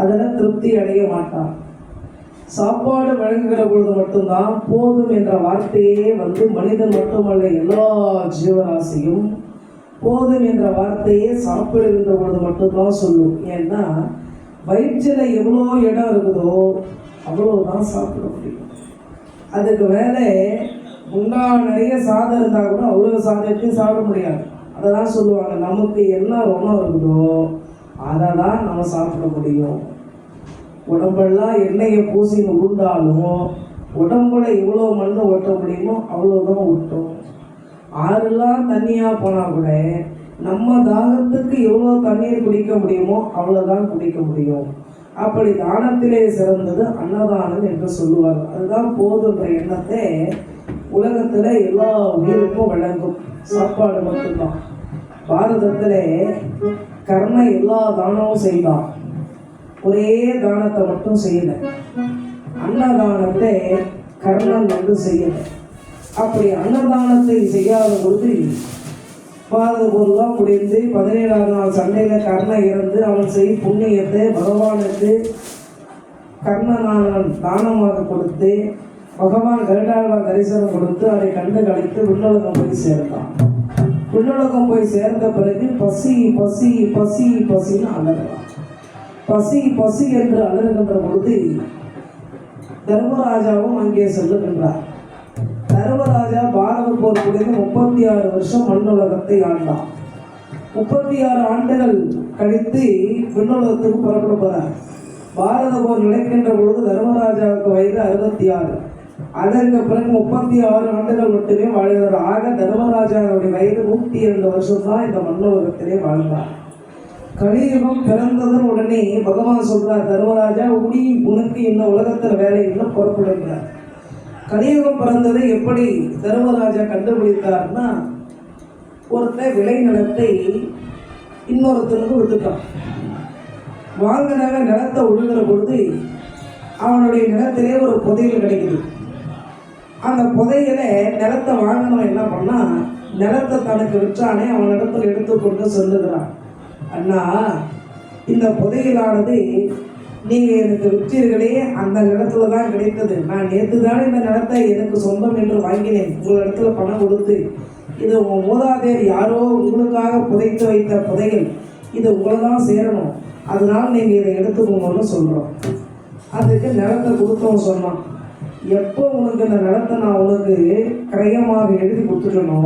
அதில் திருப்தி அடைய மாட்டான். சாப்பாடு வழங்குகிற பொழுது மட்டும்தான் போதும் என்ற வார்த்தையே வந்து மனிதன் மட்டுமல்ல எல்லா ஜீவராசியும் போதும் என்ற வார்த்தையே சாப்பிடுகின்ற பொழுது மட்டும்தான் சொல்லும். ஏன்னா வயிற்றில் எவ்வளோ இடம் இருக்குதோ அவ்வளோதான் சாப்பிட முடியும். அதுக்கு மேலே உண்டா நிறைய சாதம் இருந்தால் கூட அவ்வளோ சாதத்தையும் சாப்பிட முடியாது. அதை தான் சொல்லுவாங்க நமக்கு என்ன உணவு இருக்குதோ அதை தான் நம்ம சாப்பிட முடியும். உடம்பெல்லாம் எண்ணெயை பூசின்னு உருண்டாலும் உடம்புல எவ்வளோ மண் ஒட்ட முடியுமோ அவ்வளோதான் ஒட்டும். ஆறெல்லாம் தண்ணியாக போனால் கூட நம்ம தாகத்துக்கு எவ்வளோ தண்ணீர் குடிக்க முடியுமோ அவ்வளோதான் குடிக்க முடியும். அப்படி தானத்திலே சிறந்தது அன்னதானம் என்று சொல்லுவார். அதுதான் போதுன்ற எண்ணத்தை உலகத்தில் எல்லா உயிருக்கும் வழங்கும். சாப்பாடு மட்டும்தான். பாரதத்தில் கர்ண எல்லா தானமும் செய்தான் ஒரே தானத்தை மட்டும் செய்யலை. அன்னதானத்தை கர்ணன் வந்து செய்யலை. அப்படி அன்னதானத்தை செய்யாத பொழுது பாரத பொருளாக முடிந்து பதினேழாவது நாள் சண்டையில் கர்ணன் இறந்து அவன் செய் புண்ணியத்தை பகவானுக்கு கர்ணனான தானமாக கொடுத்து பகவான் கருடாழ்வார் தரிசனம் கொடுத்து அதை கண்டு கழித்து விண்ணுலகம் போய் சேர்ந்தான். விண்ணுலகம் போய் சேர்ந்த பிறகு பசி பசி பசி பசின்னு அலறான் பசி பசி என்று அலறுகின்ற பொழுது தர்மராஜாவும் அங்கே செல்லுகின்றார். தர்மராஜா பாரத போர் புரிந்து முப்பத்தி ஆறு வருஷம் மண்ணுலகத்தை ஆண்டான் முப்பத்தி ஆறு ஆண்டுகள் கழித்து விண்ணுலகத்துக்கு புறப்பட போறார். பாரத போர் நிலைக்கின்ற பொழுது தர்மராஜாவுக்கு வயது அறுபத்தி ஆறு. அதற்கு பிறகு முப்பத்தி ஆறு ஆண்டுகள் மட்டுமே வாழ்கிறார். ஆக தர்மராஜாவுடைய வயது நூற்றி இரண்டு வருஷம் தான் இந்த மண்ணுலகத்திலே வாழ்ந்தார். கலியுகம் பிறந்ததன் உடனே பகவான் சொல்றார் தர்மராஜா உடி உனக்கு இந்த உலகத்தில் வேலை இல்லை புறப்படுகிறார். கலியுகம் பிறந்ததை எப்படி தர்மராஜா கண்டுபிடித்தார்னா ஒருத்தன் விலை நிலத்தை இன்னொருத்தனுக்கு விட்டுட்டான் வாங்கினவன் நிலத்தை உழுகிற பொழுது அவனுடைய நிலத்திலே ஒரு புதையல் கிடைக்குது. அந்த புதையலை நிலத்தை வாங்கினவன் என்ன பண்ணா நிலத்தை தனக்கு விற்றானே அவனிடத்தில் எடுத்துக்கொண்டு சொல்லுகிறான். அண்ணா இந்த புதையலானது நீங்கள் எனக்கு விற்றீர்களே அந்த நிலத்துல தான் கிடைத்தது. நான் நேற்று தான் இந்த நிலத்தை எனக்கு சொந்தம் என்று வாங்கினேன். உங்களிடத்துல பணம் கொடுத்து இது உங்கள் மூதாதையர் யாரோ உங்களுக்காக புதைத்து வைத்த புதையல். இது உங்களை தான் சேரணும். அதனால் நீங்கள் இதை எடுத்துக்கோங்கன்னு சொல்கிறோம் அதுக்கு நிலத்தை கொடுத்தவன் சொன்னான். எப்போ உனக்கு இந்த நிலத்தை நான் உனக்கு கிரயமாக எழுதி கொடுத்துட்டனோ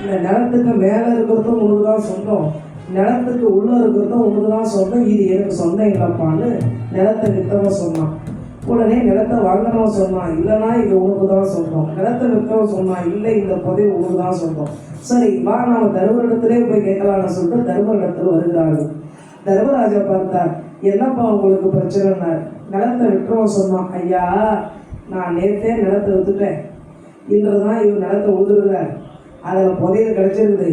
இந்த நிலத்துக்கு மேலே இருக்கிறதும் உனக்கு தான் சொந்தம். நிலத்துக்கு உள்ளே இருக்கிறதும் உனக்கு தான் சொந்தம். இது எனக்கு சொந்தம் இல்லைப்பான்னு நிலத்தை விற்றவன் சொன்னான். உடனே நிலத்தை வாங்கினவன் சொன்னான் இல்லைனா இது உனக்கு தான் சொந்தம். நிலத்தை விற்றவன் சொன்னான் இல்லை இந்த புதைவு உனக்கு தான் சொந்தம். சரி வா நாம தர்மரிடத்திலே போய் கேட்கலாம்னு சொல்லிட்டு தர்மரிடத்தில் வருகிறார்கள். தர்மராஜா பார்த்தார் என்னப்பா உங்களுக்கு பிரச்சனைனார் நிலத்தை விட்டுறவன் சொன்னான் ஐயா நான் நேற்றே நிலத்தை வித்துட்டேன். இன்று தான் இவர் நிலத்தை உழுதுருந்தார் அதில் புதையல் கிடச்சிருது.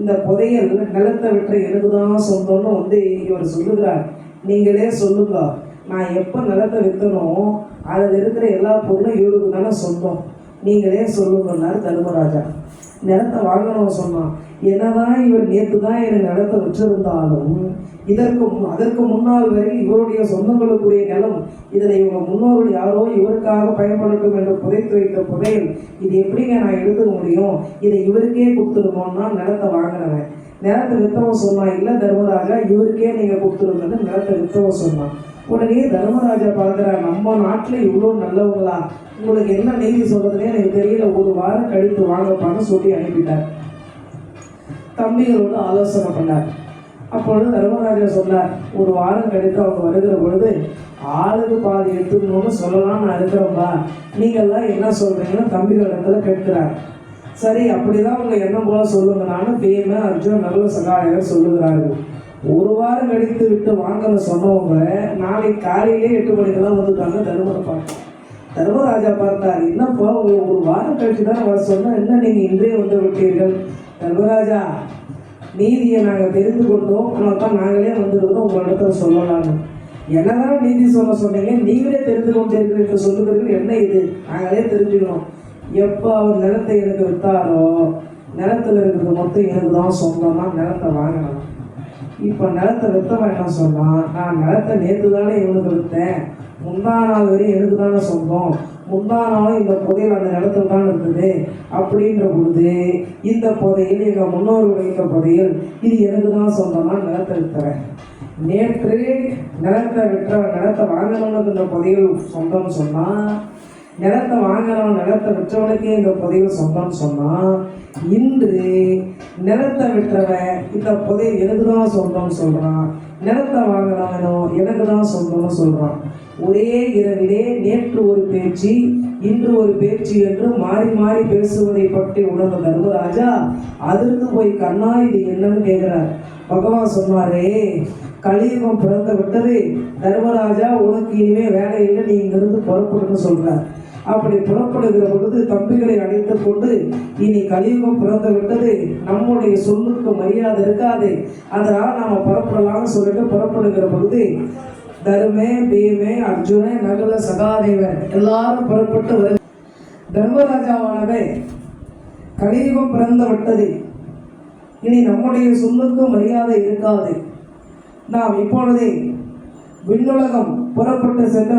இந்த புதையல் நிலத்தை விட்டுற எனக்கு தான் சொந்தம்னு வந்து இவர் சொல்லுகிறார். நீங்களே சொல்லுங்க. நான் எப்போ நிலத்தை விற்றனோ அதில் இருக்கிற எல்லா பொருளும் இவருக்கு தானே சொந்தம். நீங்களே சொல்லுங்கன்னாரு தர்மராஜா. நிலத்தை வாங்கணும் சொன்னான். என்னதான் இவர் நேற்று தான் எனக்கு நிலத்தை வச்சிருந்தாலும் இதற்கு அதற்கு முன்னால் வரை இவருடைய சொந்தங்களுக்குரிய நிலம் இதனை இவங்க முன்னோர்கள் யாரோ இவருக்காக பயன்படட்டும் என்று புதைத்து வைத்த புதையல் இது எப்படிங்க நான் எழுத முடியும்? இதை இவருக்கே கொடுத்துருக்கோம்னா நிலத்தை வாங்கினேன் நிலத்தை வித்தவன் சொன்னான் இல்லை தர்மராஜா இவருக்கே நீங்கள் கொடுத்துருங்கன்னு நிலத்தை வித்தவன் சொன்னான். உடனே தர்மராஜா பார்க்குறா நம்ம நாட்டில் இவ்வளோ நல்லவங்களா? உங்களுக்கு என்ன நீதி சொல்கிறதுனே எனக்கு தெரியல. ஒரு வாரம் கழித்து வாங்கப்பான்னு சொல்லி அனுப்பிட்டார். தம்பிகளோடு ஆலோசனை பண்ணார். அப்பொழுது தர்மராஜா சொன்னார் ஒரு வாரம் கழித்து அவங்க வருகிற பொழுது ஆளுக்கு பாதி எடுத்துக்கணும்னு சொல்லலாம் நான் இருக்கிறேன்பா நீங்கள்லாம் என்ன சொல்கிறீங்கன்னு தம்பிகளிடத்துல கேட்கிறார். சரி அப்படிதான் உங்கள் எண்ணம் போல சொல்லுங்க. நானும் பேம அர்ஜுன் நல்ல சகாயம் சொல்லுகிறார்கள். ஒரு வாரம் கழித்து விட்டு வாங்கன்னு சொன்னவங்க நாளைக்கு காலையிலே எட்டு மணிக்கெல்லாம் வந்துட்டாங்க தருமரை பார்க்க தர்மராஜா பார்த்தார். என்னப்பா ஒரு வாரம் கழிச்சு தான் அவர் சொன்னால் என்ன நீங்கள் இன்றே வந்து விட்டீர்கள்? தர்மராஜா நீதியை நாங்கள் தெரிந்து கொண்டோம். ஆனால் தான் நாங்களே வந்திருக்கிறோம் உங்களிடத்தில் சொல்லலாம்னு. என்னதான் நீதி சொல்ல சொன்னீங்க நீங்களே தெரிந்து கொண்டிருக்கிறீர்கள் என்று சொல்லுகிறீர்கள். என்ன இது? நாங்களே தெரிஞ்சுக்கணும் எப்போ அவர் நிலத்தை எனக்கு விற்றாரோ நிலத்துல இருக்கிறது மொத்தம் எனக்கு தான் சொந்தமா. நிலத்தை வாங்கலாம் இப்போ நிலத்தை வித்தவன் என்ன சொன்னான் நான் நிலத்தை நேற்று தானே இவனுக்கு விற்றேன் முந்தா நாள் வரையும் எனக்கு தானே சொந்தம். முந்தா நாளும் இந்த புதையில் அந்த நிலத்துல தான் இருந்தது அப்படின்ற பொழுது இந்த புதையில் எங்கள் முன்னோர்கள் வைத்த புதையில் இது எனக்கு தான் சொந்தம்னா நிலத்தை விற்றுறேன் நேற்று நிலத்தை விற்ற நிலத்தை வாங்கினவனுக்கு இந்த புதையில் சொந்தம்னு சொன்னால் நிலத்தை வாங்கினவன் நிலத்தை விற்றவனுக்கே இந்த புதையில் சொந்தம்னு சொன்னால் இன்று நிலத்தை விட்டுறவன் இந்த புதை எனக்கு தான் சொந்தம்னு சொல்கிறான் நிலத்தை வாங்கினவனோ எனக்கு தான் சொந்தம்னு சொல்கிறான் ஒரே இரவிலே நேற்று ஒரு பேச்சு இன்று ஒரு பேச்சு என்று மாறி மாறி பேசுவதை பற்றி உணர்ந்த தர்மராஜா அதிர்ந்து போய் கண்ணா இது என்னன்னு கேட்கிறார். பகவான் சொன்னாரே கலியுகம் பிறந்து விட்டது. தர்மராஜா உனக்கு இனிமே வேலை இல்லை நீ இங்கிருந்து புறப்படுன்னு சொல்கிறார் அப்படி புறப்படுகிற பொழுது தம்பிகளை அழைத்துக் கொண்டு இனி கலியுகம் பிறந்து விட்டது. நம்முடைய சொல்லுக்கு மரியாதை இருக்காது. அதனால் நாம புறப்படலாம்னு சொல்லிட்டு புறப்படுகிற பொழுது தருமே பீமே அர்ஜுனே நகுல சகாதேவன் எல்லாரும் புறப்பட்டு வரு தர்மராஜாவானவே கலியுகம் பிறந்து விட்டது. இனி நம்முடைய சொல்லுக்கு மரியாதை இருக்காது. நாம் இப்பொழுதே விண்ணுலகம் புறப்பட்டு சென்று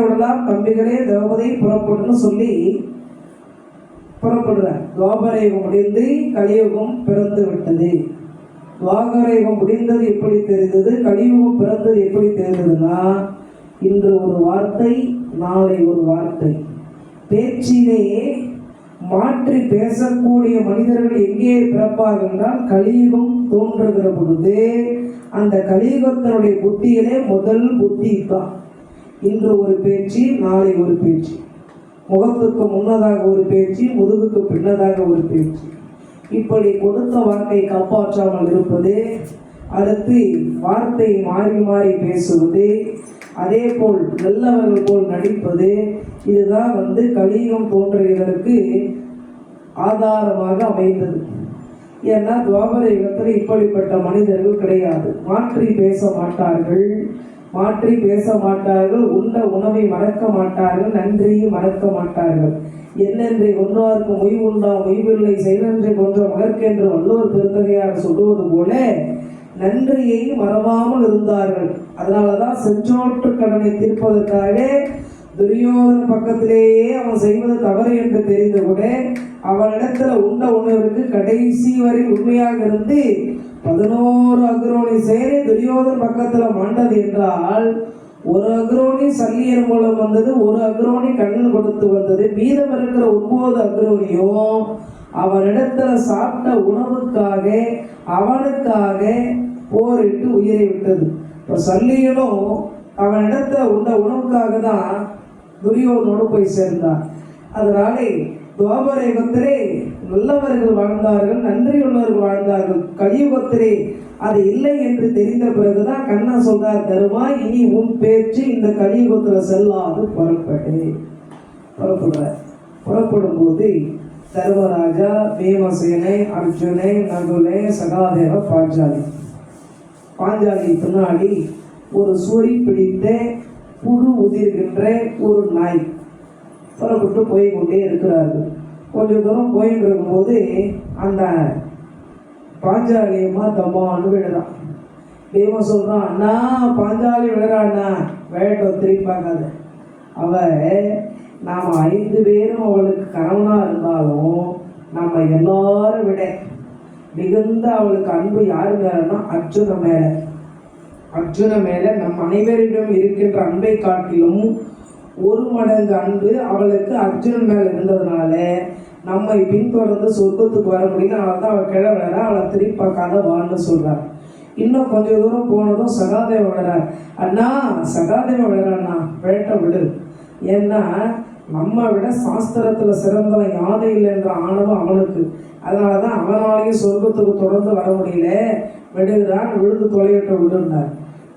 தம்பிகளே திரௌபதி புறப்படுன்னு சொல்லி புறப்படுறார். துவாபரயுகம் முடிந்து கலியுகம் பிறந்து விட்டது. துவாகரயுகம் முடிந்தது எப்படி தெரிந்தது? கலியுகம் பிறந்தது எப்படி தெரிந்ததுன்னா இன்று ஒரு வார்த்தை நாளை ஒரு வார்த்தை. பேச்சிலே மாற்றி பேசக்கூடிய மனிதர்கள் எங்கே பிறப்பார்கள் என்றால் கலியுகம் தோன்றுகிற பொழுது அந்த கலியுகத்தினுடைய புத்தியிலே முதல் புத்தி தான் இன்று ஒரு பேச்சு நாளை ஒரு பேச்சு. முகத்துக்கு முன்னதாக ஒரு பேச்சு முதுகுக்கு பின்னதாக ஒரு பேச்சு. இப்படி கொடுத்த வாக்கை காப்பாற்றாமல் இருப்பது அடுத்து வார்த்தை மாறி மாறி பேசுவது அதே போல் நல்லவர்கள் போல் நடிப்பது இதுதான் வந்து கலியுகம் தோன்றியதற்கு ஆதாரமாக அமைந்தது. ஏன்னா துவாபர யுகத்தில் இப்படிப்பட்ட மனிதர்கள் கிடையாது. மாற்றி பேச மாட்டார்கள். மாற்றி பேச மாட்டார்கள் உண்ட உணவை மறக்க மாட்டார்கள் நன்றியை மறக்க மாட்டார்கள். என்னென்று ஒன்றாருக்கு மொய் உண்டா மொய்வில்லை செயலன்றை போன்ற மகற்கென்று வல்லோர் பெருந்தகையார் சொல்லுவது போல நன்றியை மறவாமல் இருந்தார்கள். அதனால தான் செஞ்சோற்று கடனை தீர்ப்பதற்காக துரியோதன பக்கத்திலேயே அவன் செய்வது தவறு என்று தெரிந்து கூட அவனிடத்துல உண்ட உணவிற்கு கடைசி வரை உண்மையாக இருந்து பதினோரு அக்ரோணி சேனை துரியோதன் பக்கத்துல மாண்டது என்றால் ஒரு அக்ரோணி சல்லியர் மூலம் வந்தது ஒரு அக்ரோணி கண்ணன் கொடுத்து வந்தது. மீதம் இருக்கிற ஒன்பது அக்ரோணியும் அவனிடத்துல சாப்பிட்ட உணவுக்காக அவனுக்காக போரிட்டு உயிரை விட்டது. இப்போ சல்லியனும் அவனிடத்துல உண்ட உணவுக்காக தான் துரியோதனோடு போய் சேர்ந்தான். அதனாலே துவாபர யுகத்திலே நல்லவர்கள் வாழ்ந்தார்கள் நன்றியுள்ளவர்கள் வாழ்ந்தார்கள் கலியுகத்திலே அது இல்லை என்று தெரிந்த பிறகுதான் கண்ணா சொல்றார் தருமா இனி உன் பேச்சு இந்த கலியுகத்துல செல்லாது புறப்படு. புறப்படுற புறப்படும் போது தர்மராஜா பீமசேனை அர்ஜுனை நகுலே சகாதேவ பாஞ்சாலி. பாஞ்சாலி பின்னாடி ஒரு சுவை பிடித்த புழு உதிர்கின்ற ஒரு நாய். புறப்பட்டு போய் கொண்டே இருக்கிறார்கள். கொஞ்சம் தூரம் போயிட்டு இருக்கும்போது அந்த பாஞ்சாலியம்மா தம்மான்னு விழுறான் தெய்வம் சொல்கிறான் அண்ணா பாஞ்சாலி விழுறாண்ணா வேட்டம் திரும்பி அவ நாம் ஐந்து பேரும் அவளுக்கு கணவனாக இருந்தாலும் நம்ம எல்லாரும் விட மிகுந்த அவளுக்கு அன்பு யார் மேலன்னா அர்ஜுன மேலே. அர்ஜுன மேலே நம் அனைவரிடம் இருக்கின்ற அன்பை காட்டிலும் ஒரு மடங்கு அன்பு அவளுக்கு அர்ஜுனன் மேல இருந்ததுனால நம்மை பின்தொடர்ந்து சொர்க்கத்துக்கு வர முடியல. அதனால தான் அவள் கிழ அவளை திருப்பி பார்க்காத வான்னு சொல்றார். இன்னும் கொஞ்சம் தூரம் போனதும் சகாதேவ விழறார் அண்ணா சகாதேவ விழறாண்ணா வேட்டை விடு. ஏன்னா நம்ம விட சாஸ்திரத்துல சிறந்தவன் யானை இல்லை என்ற ஆணவம் அவனுக்கு. அதனால தான் அவனாலேயும் சொர்க்கத்துக்கு தொடர்ந்து வர முடியல. விடுகிறான் விழுந்து தொலைவிட்ட விடுனார்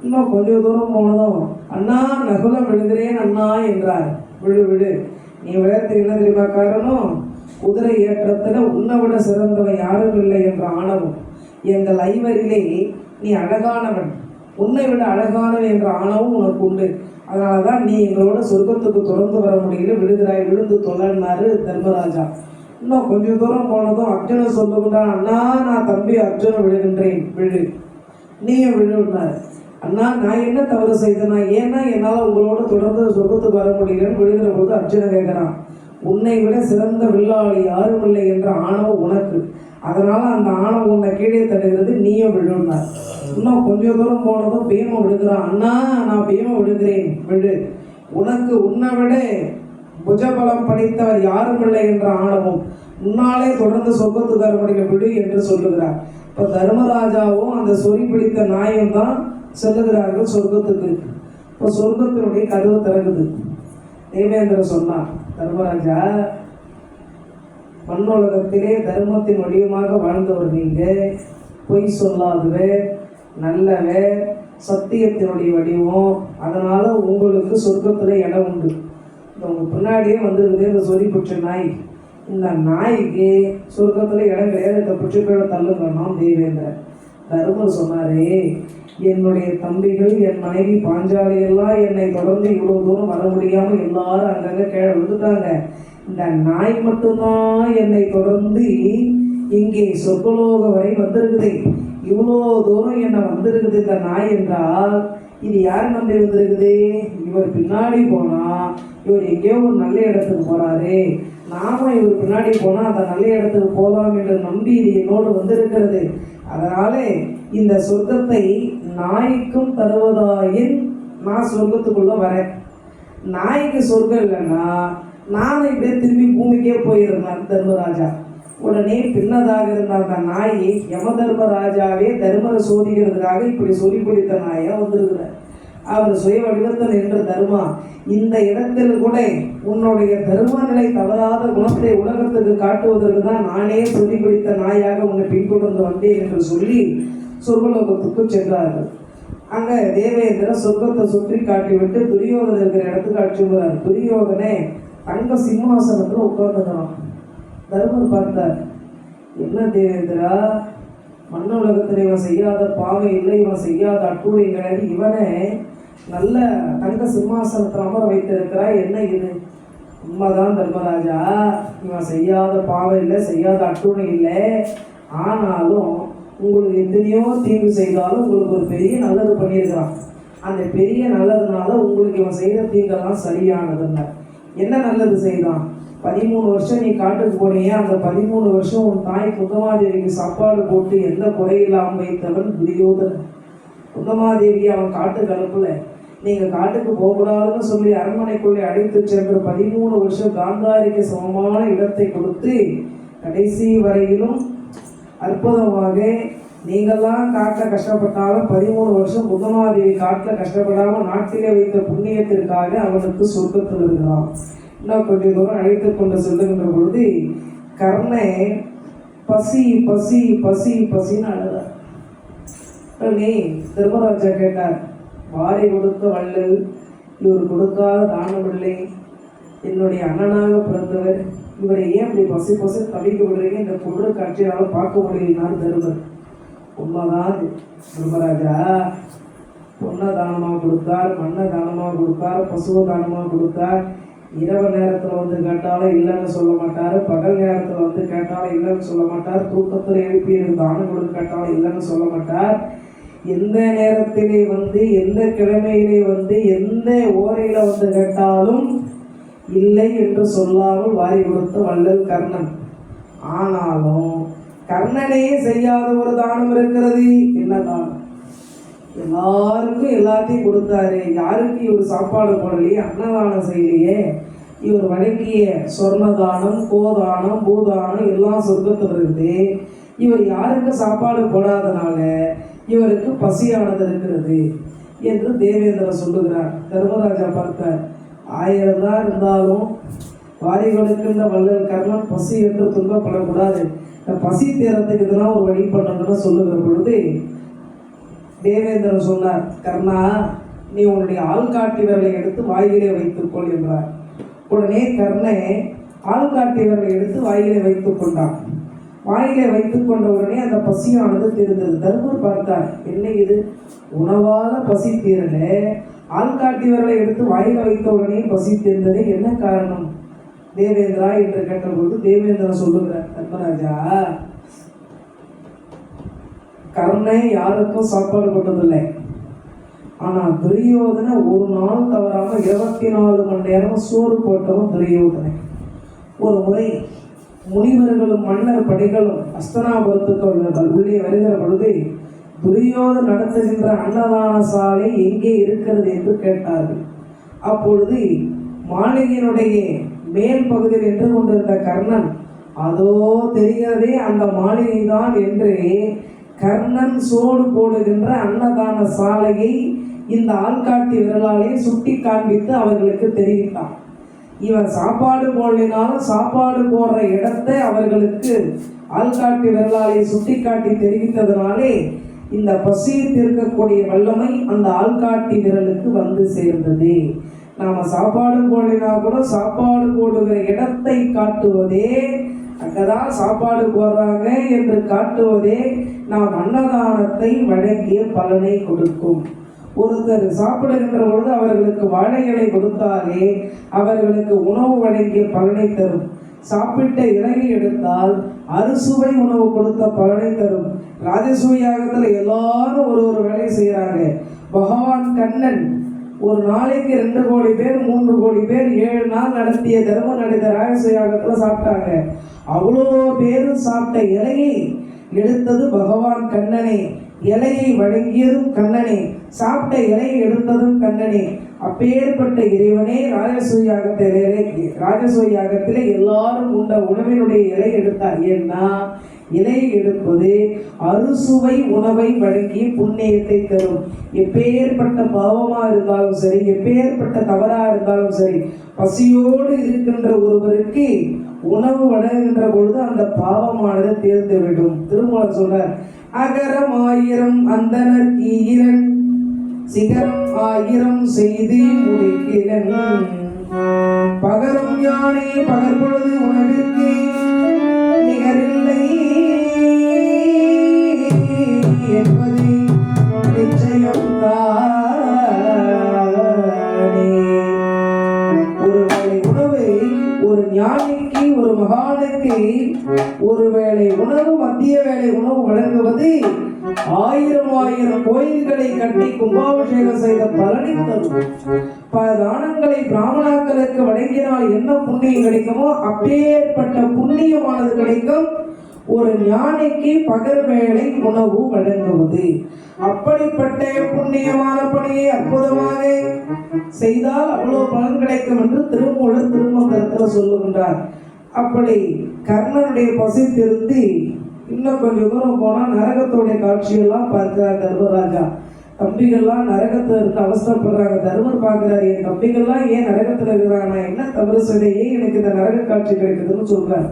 இன்னும் கொஞ்சம் தூரம் போனதும் அண்ணா நகுலம் விழுகிறேன் அண்ணா என்றார். விழு விடு. நீ விளையாட்டு என்ன தெரியுமா காரணம்? குதிரை ஏற்றத்தில் உன்னை விட சிறந்தவன் யாரும் இல்லை என்ற ஆணவம். எங்கள் ஐவரிலே நீ அழகானவன். உன்னை விட அழகானவன் என்ற ஆணவம் உனக்கு உண்டு. அதனால தான் நீ எங்களோட சொர்க்கத்துக்கு தொடர்ந்து வர முடியல. விழுகிறாய் விழுந்து தொழன்னாரு தர்மராஜா. இன்னும் கொஞ்சம் தூரம் போனதும் அர்ஜுனன் சொல்லுகின்றான் அண்ணா நான் தம்பி அர்ஜுனன் விழுகின்றேன் விழு நீயும் விழுன்னாரு அண்ணா நான் என்ன தவறு செய்தேனா? ஏன்னா என்னால் உங்களோட தொடர்ந்து சொர்க்கத்துக்கு வர முடியலன்னு விழுகிற போது அர்ஜுனன் கேட்குறான். உன்னை விட சிறந்த வில்லாளி யாரும் இல்லை என்ற ஆணவம் உனக்கு. அதனால அந்த ஆணவம் உன்னை கீழே தடுகிறது நீயும் விழுந்தார் இன்னும் கொஞ்சம் தூரம் போனதும் பீமம் விழுகிறான் அண்ணா நான் பீமம் விழுகிறேன். விழு. உனக்கு உன்னை விட புஜபலம் படைத்தவர் யாரும் இல்லை என்ற ஆணவம். முன்னாலே தொடர்ந்து சொர்க்கத்துக்கு வர முடியும் விடு என்று சொல்லுகிறார். இப்போ தர்மராஜாவும் அந்த சொறி பிடித்த நாயும் தான் செல்லுகிறார்கள் சொர்க்கத்துக்கு. இப்போ சொர்க்கத்தினுடைய கதவு திறகுது தேவேந்திரன் சொன்னார் தர்மராஜா மண்ணுலகத்திலே தர்மத்தின் வடிவமாக வாழ்ந்தவர் நீங்கள் பொய் சொல்லாதவே நல்லவே சத்தியத்தினுடைய வடிவம். அதனால் உங்களுக்கு சொர்க்கத்தில் இடம் உண்டு. இந்த உங்கள் பின்னாடியே வந்துருது இந்த சொறி புற்ற நாய். இந்த நாய்க்கு சொர்க்கத்தில் இடம் கிடையாது. இந்த புற்றுக்களை தள்ளுங்கண்ணாம் தேவேந்திரன். தருமர் சொன்னாரே என்னுடைய தம்பிகள் என் மனைவி பாஞ்சாலி எல்லாம் என்னை தொடர்ந்து இவ்வளவு தூரம் வர முடியாம எல்லாரும் அங்கங்க கீழே விழுந்துட்டாங்க. இந்த நாய் மட்டும்தான் என்னை தொடர்ந்து இங்கே சொர்க்கலோக வரை வந்திருக்குது. இவ்வளோ தூரம் என்னை வந்திருக்குது இந்த நாய் என்றால் இது யார் நம்பி வந்திருக்குது? இவர் பின்னாடி போனால் இவர் எங்கேயோ ஒரு நல்ல இடத்துக்கு போகிறாரு நாம இவர் பின்னாடி போனா அந்த நல்ல இடத்துக்கு போகலாம் என்று நம்பி இது என்னோடு வந்திருக்கிறது. அதனாலே இந்த சொர்க்கத்தை நாய்க்கும் தருவதாயின் நான் சொர்க்கத்துக்குள்ள வரேன். நாய்க்கு சொர்க்கம் இல்லைன்னா நானும் இப்படியே திரும்பி பூமிக்கே போயிருந்தேன் தர்மராஜா. உடனே பின்னதாக இருந்த அந்த நாயை யம தர்மராஜாவே தர்மரை சோதிக்கிறதுக்காக இப்படி சொல்லி பிடித்த நாயா வந்திருக்கிறார். அவர் சுய வடிவத்தில் நின்ற தருமா? இந்த இடத்தில் கூட உன்னுடைய தர்ம நிலை தவறாத குணத்தை உலகத்துக்கு காட்டுவதற்கு தான் நானே சொல்லி பிடித்த நாயாக உன்னை பின்தொடர்ந்து வந்தேன் என்று சொல்லி சொர்க்கலோகத்துக்கு சென்றார்கள். அங்கே தேவேந்திர சொர்க்கத்தை சுற்றி காட்டிவிட்டு துரியோகன் இருக்கிற இடத்துக்கு அழைச்சுகிறார் துரியோகனே தங்க சிம்மாசனத்தில் உட்கார்ந்துக்கிறான் தர்மர் பார்த்தார். என்ன தேவேந்திரா? மண்ண உலகத்தில் இவன் செய்யாத பாவை இல்லை இவன் செய்யாத அட்டூழி கிடையாது இவனை நல்ல தங்க சிம்மாசனத்தில் அமர வைத்திருக்கிறாய். என்ன இது? உண்மைதான் தர்மராஜா. இவன் செய்யாத பாவம் இல்லை செய்யாத அட்டுணை இல்லை. ஆனாலும் உங்களுக்கு எத்தனையோ தீங்கு செய்தாலும் உங்களுக்கு ஒரு பெரிய நல்லது பண்ணியிருக்கிறான். அந்த பெரிய நல்லதுனால உங்களுக்கு இவன் செய்த தீங்கெல்லாம் சரியானதுங்க என்ன நல்லது செய்தான்? பதிமூணு வருஷம் நீ காட்டுக்கு போனீங்க. அந்த பதிமூணு வருஷம் உன் தாய் குந்தமாதேவிக்கு சாப்பாடு போட்டு எந்த குறையில்லாமல் வைத்தவன் துரியோதனன். குந்தமாதேவி அவன் காட்டுக்கு அனுப்பல. நீங்க காட்டுக்கு போகக்கூடாதுன்னு சொல்லி அரண்மனைக்குள்ளே அழைத்து சென்று பதிமூணு வருஷம் காந்தாரிக்கு சமமான இடத்தை கொடுத்து கடைசி வரையிலும் அற்புதமாக நீங்கள்லாம் காட்டில் கஷ்டப்பட்டாலும் பதிமூணு வருஷம் புதமாதேவி காட்டில் கஷ்டப்படாமல் நாட்டிலே வைத்த புண்ணியத்திற்காக அவனுக்கு சொர்க்கத்தில் இருக்கிறான் இன்னும் கொஞ்சம் தூரம் அழைத்து கொண்டு செல்லுகின்ற பொழுது கர்ணை பசி பசி பசி பசின்னு அழுதான் நீ திருமராஜா கேட்டார் வாரி கொடுத்த வள்ளல் இவர் கொடுக்காத தானமில்லை என்னுடைய அண்ணனாக பிறந்தவர். இவரை ஏன் இப்படி பசி பசி தவிக்க விடுறீங்க? இந்த பொருள் காட்சியால் பார்க்க முடியலான்னு தருவர் உண்மைதான் அது. தர்மராஜா. பொண்ணை தானமாக கொடுத்தார் மண்ணை தானமாக கொடுத்தார் பசுவை தானமாக கொடுத்தார். இரவு நேரத்தில் வந்து கேட்டாலும் இல்லைன்னு சொல்ல மாட்டார். பகல் நேரத்தில் வந்து கேட்டாலும் இல்லைன்னு சொல்ல மாட்டார். தூக்கத்தில் எழுப்பி எனக்கு தானம் கொடுக்க கேட்டாலும் இல்லைன்னு சொல்ல மாட்டார். எந்த நேரத்திலே வந்து எந்த கிழமையிலே வந்து எந்த ஓரையில வந்து கேட்டாலும் இல்லை என்று சொல்லாமல் வாரி கொடுத்த வள்ளல் கர்ணன். ஆனாலும் கர்ணனையே செய்யாத ஒரு தானம் இருக்கிறது. என்ன தானம் எல்லாருக்கும் எல்லாத்தையும் கொடுத்தாரு. யாருக்கு? இவர் சாப்பாடு போடலையே அன்னதானம் செய்யலையே. இவர் வழங்கிய சொர்ணதானம் கோதானம் பூதானம் எல்லாம் சொர்க்கத்தில் இருந்து இவர் யாருக்கு சாப்பாடு போடாதனால இவருக்கு பசியானது இருக்கிறது என்று தேவேந்திரன் சொல்லுகிறார். தர்மராஜா பார்த்தார். ஆயிரம் தான் இருந்தாலும் வாரி கொடுக்கின்ற வள்ளல் கர்ணன் பசி என்று துன்பப்படக்கூடாது. இந்த பசி தீரத்துக்கு இதெல்லாம் ஒரு வழி பண்ணுங்கன்னு சொல்லுகிற பொழுது தேவேந்திரன் சொன்னார் கர்ணா நீ உன்னுடைய ஆள்காட்டி விரலை எடுத்து வாயிலே வைத்துக்கொள் என்றார். உடனே கர்ணே ஆள்காட்டி விரலை எடுத்து வாயிலே வைத்துக் கொண்டான். வாயிலை வைத்துக் கொண்ட உடனே அந்த பசியானது தெரிந்தது. தர்மர் பார்த்தார் என்ன இது? உணவாக பசி தீரல? ஆள்காட்டியவர்களை எடுத்து வாயில வைத்த உடனே பசி தீர்ந்ததே என்ன காரணம்? தேவேந்திரா என்று கேட்டபோது தேவேந்திரன் சொல்லுகிறார் தர்மராஜா கர்ணை யாருக்கும் சாப்பாடு போட்டதில்லை ஆனா துரியோதனை ஒரு நாள் தவறாம இருபத்தி நாலு மணி நேரம் சோறு போட்டவன் துரியோதனை. ஒரு முறை முனிவர்களும் மன்னர் படைகளும் அஸ்தனாபுரத்துக்கு உள்ளே வருகிற பொழுது துரியோதன் நடத்துகின்ற அன்னதான சாலை எங்கே இருக்கிறது என்று கேட்டார்கள். அப்பொழுது மாளிகையினுடைய மேல் பகுதியில் நின்று கொண்டிருந்த கர்ணன் அதோ தெரிகிறதே அந்த மாளிகை தான் என்று கர்ணன் சோடு போடுகின்ற அன்னதான சாலையை இந்த ஆள்காட்டி விரலாலே சுட்டி காண்பித்து அவர்களுக்கு தெரிவித்தான். இவன் சாப்பாடு போடலினாலும் சாப்பாடு போடுற இடத்தை அவர்களுக்கு ஆள்காட்டி விரலாலே சுட்டி காட்டி தெரிவித்ததனாலே இந்த பசியை தீர்க்கக்கூடிய வல்லமை அந்த ஆள்காட்டி விரலுக்கு வந்து சேர்ந்தது. நாம சாப்பாடு போடலினா கூட சாப்பாடு போடுகிற இடத்தை காட்டுவதே அங்கதான் சாப்பாடு போடுறாங்க என்று காட்டுவதே நாம் அன்னதானத்தை வழங்கிய பலனை கொடுக்கும். ஒருத்தர் சாப்பிடுகின்ற பொழுது அவர்களுக்கு வாழைகளை கொடுத்தாலே அவர்களுக்கு உணவு வழங்கிய பலனை தரும். சாப்பிட்ட இலையை எடுத்தால் அறுசுவை உணவு கொடுத்த பலனை தரும். ராஜசுவையாகத்தில் எல்லாரும் ஒரு ஒரு வேலை செய்கிறாங்க பகவான் கண்ணன் ஒரு நாளைக்கு ரெண்டு கோடி பேர் மூன்று கோடி பேர் ஏழு நாள் நடத்திய தர்ம நடித்த ராஜசூய சாப்பிட்டாங்க. அவ்வளோ பேரும் சாப்பிட்ட இலையை எடுத்தது பகவான் கண்ணனே. இலையை வழங்கியதும் கண்ணனே. சாப்பிட்ட இலை எடுத்ததும் கண்ணனே அப்பேற்பட்ட இறைவனே ராஜசூயாகத்திலே ராஜசூயாகத்திலே எல்லாரும் உண்ட உணவினுடைய இலை எடுத்தார். ஏன்னா இலை எடுப்பது அறுசுவை உணவை வழங்கி புண்ணியத்தை தரும். எப்பேற்பட்ட பாவமாக இருந்தாலும் சரி எப்பேற்பட்ட தவறாக இருந்தாலும் சரி பசியோடு இருக்கின்ற ஒருவருக்கு உணவு வழங்குகின்ற பொழுது அந்த பாவமானது தேர்ந்துவிடும். விடும் சொல்றார் அகரம் ஆயிரம் அந்தனர் ஈரன் சிகரம் ஆயிரம் செய்தி முடிக்கிறன். பகரும் யானை பகற்பொழுது உணவிற்கு நிகரில்லை. என்பதை நிச்சயம் ஒருவேளை உணவை ஒரு ஞானிக்கு ஒரு மகானுக்கு ஒருவேளை உணவு மத்திய வேலை உணவு வழங்குவது ஆயிரம் ஆயிரம் கோயில்களை கட்டி கும்பாபிஷேகம் செய்த பலனை தரும். பல தானங்களை பிராமணாக்களுக்கு வழங்கினால் என்ன புண்ணியம் கிடைக்குமோ அப்பேற்பட்ட புண்ணியமானது கிடைக்கும். ஒரு ஞானிக்கு பகல் வேலை உணவு வழங்குவது. அப்படிப்பட்ட புண்ணியமான பணியை அற்புதமாக செய்தால் அவ்வளவு பலன் கிடைக்கும் என்று திருமூலர் திருமந்திரத்தில் சொல்லுகின்றார். அப்படி கர்ணனுடைய பசி திருந்தி இன்னும் கொஞ்சம் தூரம் போனால் நரகத்துடைய காட்சியெல்லாம் பார்க்கிறார் தர்மராஜா தம்பிகள்லாம் நரகத்தில் இருந்து அவசரப்படுறாங்க தர்மர் பார்க்கிறார் என் தம்பிகள்லாம் ஏன் நரகத்தில் இருக்கிறாங்க? நான் என்ன தவறு செய்தேன்? ஏன் எனக்கு இந்த நரக காட்சி கிடைக்குதுன்னு சொல்கிறார்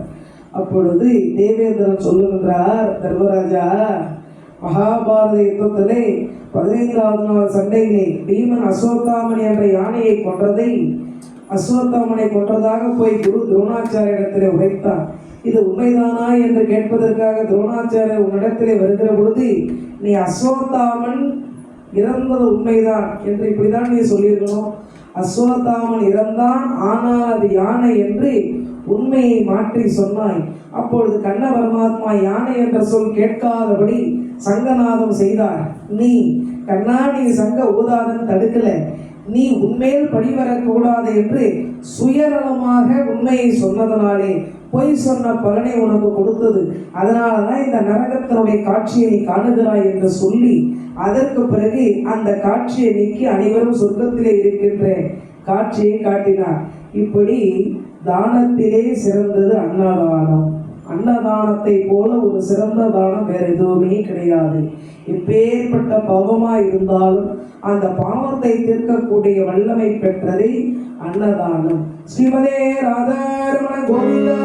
அப்பொழுது தேவேந்திரன் சொல்லுகின்றார் தர்மராஜா மகாபாரத யுத்தத்திலே பதினைந்தாவது நாள் சண்டையிலே பீமன் அசோத்தாமன் என்ற யானையை கொன்றதை அஸ்வத்தாமனை கொன்றதாக போய் குரு துரோணாச்சாரியரிடத்திலே உரைத்தார். இது உண்மைதானா என்று கேட்பதற்காக துரோணாச்சாரியர் உன்னிடத்திலே வருகிற பொழுது நீ அஸ்வத்தாமன் இறந்தது உண்மைதான் என்று இப்படிதான் நீ சொல்லியிருக்கணும். அஸ்வத்தாமன் இறந்தான் ஆனால் அது யானை என்று உண்மையை மாற்றி சொன்னாய். அப்பொழுது கண்ண பரமாத்மா யானை என்ற சொல் கேட்காதபடி சங்கநாதம் செய்தார். நீ கண்ணாடி சங்க ஊதாதன் தடுக்கல. நீ உண்மையில் படிவரக்கூடாது என்று சுயநலமாக உண்மையை சொன்னதனாலே பொய் சொன்ன பலனை உனக்கு கொடுத்தது. அதனால தான் இந்த நரகத்தினுடைய காட்சியை நீ காணுகிறாய் என்று சொல்லி அதற்கு பிறகு அந்த காட்சியை நீக்கி அனைவரும் சொர்க்கத்திலே இருக்கின்ற காட்சியை காட்டினார். இப்படி தானத்திலே சிறந்தது அன்னதானம். அன்னதானத்தை போல ஒரு சிறந்த தானம் வேற எதுவுமே கிடையாது. இப்பேற்பட்ட பாவமாக இருந்தாலும் அந்த பாவத்தை தீர்க்கக்கூடிய வல்லமை பெற்றதை அன்னதானம். ஸ்ரீமதே ராதாரமண கோவிந்தா.